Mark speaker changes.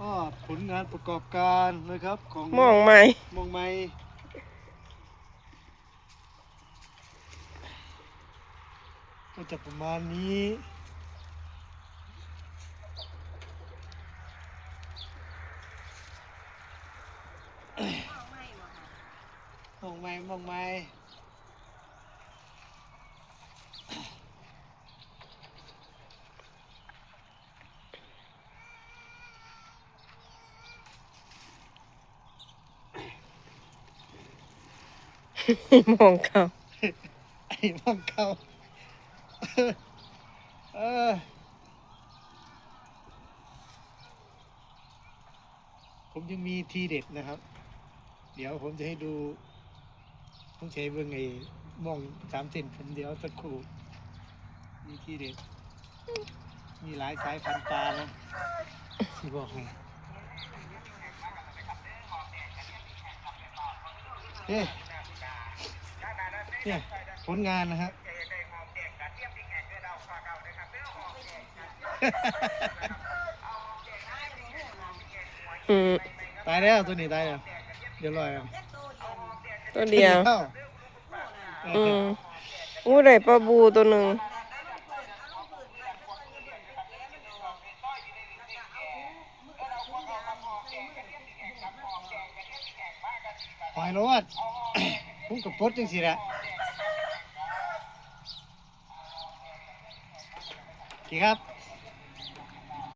Speaker 1: อ้อผลงานประกอบการนะครับของ
Speaker 2: มองไหม
Speaker 1: มองไม่ก็จะประมาณนี้มองไม่มองไม่
Speaker 2: มองเขา
Speaker 1: ไอ้มองเขาเออผมยังมีทีเด็ดนะครับ เดี๋ยวผมจะให้ดูต้องใช้เบื้องไอมองสามเซนผมเดี๋ยวสักครู่มีทีเด็ด มีหลายสายพันธุ์ปลานะที่บอกให้เฮ้ เนี่ยผลงานนะครับ
Speaker 2: อืม
Speaker 1: ตายแล้วตัวนี้ตายแล้วเดี๋ยวลอยอะ
Speaker 2: ตัวเดียว
Speaker 1: เอ
Speaker 2: อื
Speaker 1: อ
Speaker 2: มอู้ได้ปลาบูตัวหนึ่ง
Speaker 1: ปล่อยรถ ผมกับปลดจังสิแหละกี่ครับ